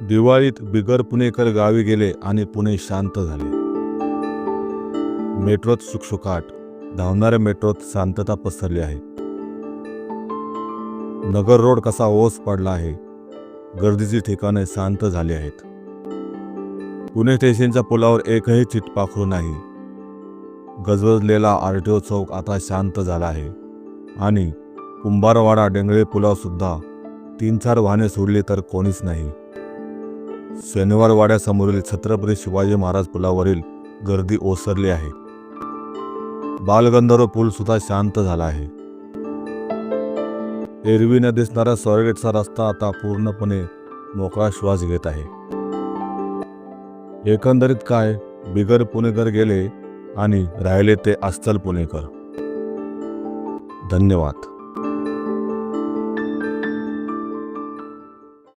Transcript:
दिवाळीत बिगर पुणेकर गावी गेले आणि पुणे शांत झाले. मेट्रोत सुखसुकाट धावणाऱ्या मेट्रोत शांतता पसरली आहे. नगर रोड कसा ओस पडला आहे गर्दीची ठिकाणे शांत झाली आहेत. पुणे स्टेशनच्या पुलावर एकही चिटपाखरू नाही. गजबजलेला आर टी ओ चौक आता शांत झाला आहे आणि कुंभारवाडा डेंगळे पुलावसुद्धा तीन चार वाहने सोडली तर कोणीच नाही. शनिवार वाड्यासमोरील छत्रपती शिवाजी महाराज पुलावरील गर्दी ओसरली आहे. बालगंधर्व पूल सुद्धा शांत झाला आहे. एरवी न दिसणारा स्वारगेटचा रस्ता आता पूर्णपणे मोकळा श्वास घेत आहे. एकंदरीत काय बिगर पुणेकर गेले आणि राहिले ते अस्सल पुणेकर. धन्यवाद.